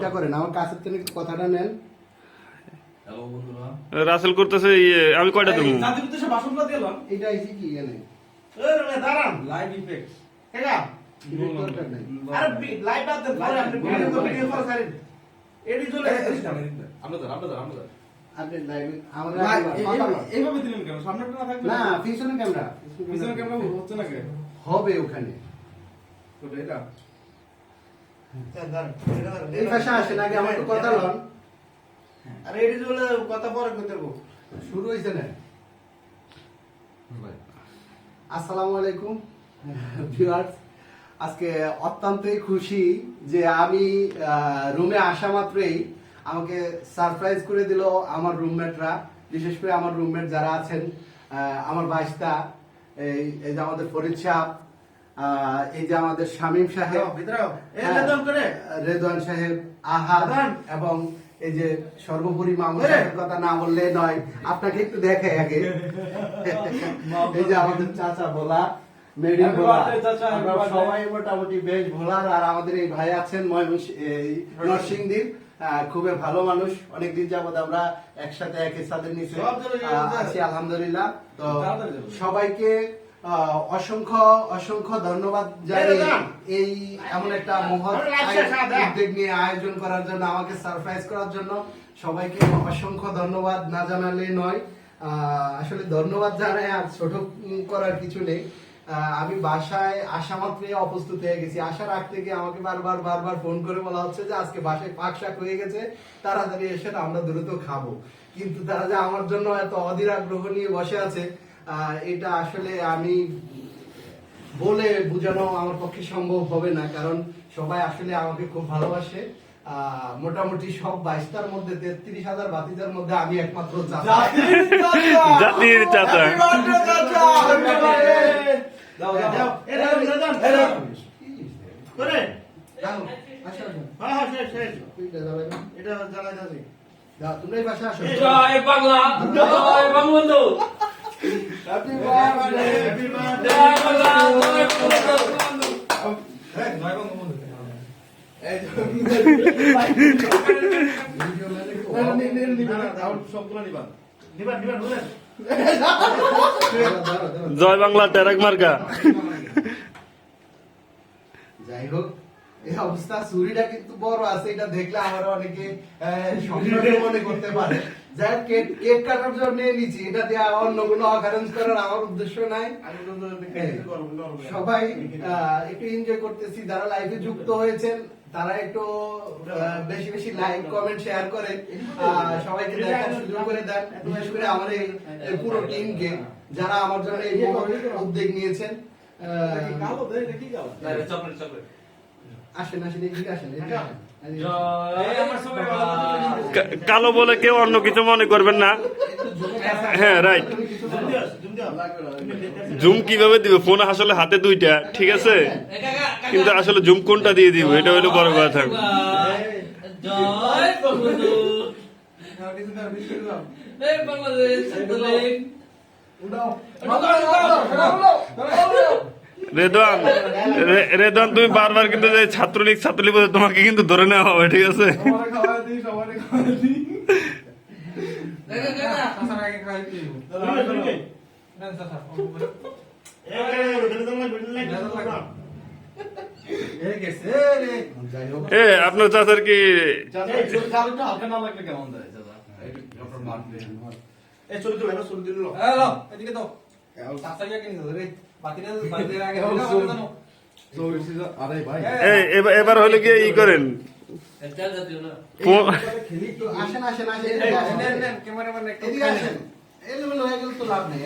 সাইডটা করেন আমার কাছের থেকে কথাটা নেন রাসেল করতেছে ইয়ে, আমি কয়টা দেবো এটা আইসি কি এখানে দাঁড়ান লাইভ ইফেক্ট কে হবে ওখানে এটা এই ভাষা আসেন আগে আমার কথা লন আরে এডি চলে কথা পরে কইতে শুরু হয়েছে না? আসসালামু আলাইকুম ভিউয়ার্স আজকে অত্যন্তই খুশি যে আমি রুমে আসা মাত্রই আমাকে সারপ্রাইজ করে দিল আমার রুমমেটরা বিশেষ করে আমার রুমমেট যারা আছেন আমার বাইশটা এই যে আমাদের ফরিদ সাহ এই যে আমাদের শামীম সাহেব হ্যাঁ, রেদওয়ান সাহেব আহাদ এবং এই যে সর্বোপরি কথা না বললে নয়। আপনাকে একটু দেখে আগে। এই যে আমাদের চাচা ভোলা মেরিন ভোলা। birthday, চাচা, happy আমরা সবাই মোটামুটি বেশ ভোলার। আর আমাদের এই ভাই আছেন নরসিংদীর। খুবই ভালো মানুষ। অনেকদিন যাবত আমরা একসাথে একই সাথে নিচে। আছি আলহামদুলিল্লাহ। তো সবাইকে অসংখ্য অসংখ্য ধন্যবাদ জানাই এই এমন একটা মহৎ। উদ্যোগ নিয়ে আয়োজন করার জন্য আমাকে সারপ্রাইজ করার জন্য সবাইকে অসংখ্য ধন্যবাদ না জানালে নয়। আসলে ধন্যবাদ জানাই আর ছোট করার কিছু নেই। আমি বাসায় আসা মাত্রই অপ্রস্তুত হয়ে গেছি। আসার আগ থেকে আমাকে বারবার বারবার ফোন করে বলা হচ্ছে যে আজকে বাসায় পাক শাক হয়ে গেছে তাড়াতাড়ি এসে আমরা দ্রুত খাব। কিন্তু তারা যে আমার জন্য এত অধীর আগ্রহ নিয়ে বসে আছে এটা আসলে আমি বলে বোঝানো আমার পক্ষে সম্ভব হবে না কারণ সবাই আসলে আমাকে খুব ভালোবাসে। মোটামুটি সব বাইশটার মধ্যে তেত্রিশ হাজার বাতিজার মধ্যে আমি একমাত্র। জাতির চাচা! করে। যাও, আসো। হ্যাঁ হ্যাঁ তোমরা এই আসো। বাংলা বঙ্গবন্ধু জয় বাংলা টেরাক মার্কা। যাই হোক এই অবস্থা কিন্তু বড় আছে এটা দেখলে আমার অনেকে মনে করতে পারে। যাই হোক, কেক কেক কাটার জন্য নিচ্ছি। এটা দিয়ে অন্য কোনো অকারেন্স করার আমার উদ্দেশ্য নাই। সবাই একটু এনজয় করতেছি। যারা লাইভে যুক্ত হয়েছেন তারা একটু বেশি বেশি লাইক কমেন্ট শেয়ার করে। সবাইকে দেখার সুযোগ করে দেন। বিশেষ করে আমার এই পুরো টিমকে যারা আমার জন্য এই উদ্যোগ নিয়েছেন কালো দে, কি কালো? চকলেট চকলেট আসেন আসেন এদিকে আসেন। কা- কালো বলে কেউ অন্য কিছু মনে করবেন না। হ্যাঁ, কিছু জুম কীভাবে দিবে? ফোন আসলে হাতে দুইটা ঠিক আছে? কিন্তু আসলে জুম কোনটা দিয়ে দিব? এটা হলো বড় কথা। বাংলাদেশ উঠাও। রেদওয়ান রেদওয়ান তুমি বারবার কিন্তু যে ছাত্রলীগ ছাত্রলীগ বলে তোমাকে কিন্তু ধরে নেওয়া হবে, ঠিক আছে। এ, আপনার চাচার কি কেমন এবার হলে কি ই করেন আসেন আসেন আসেন এদিকে আসেন এলোমেলো হয়ে গেলে তো লাভ নেই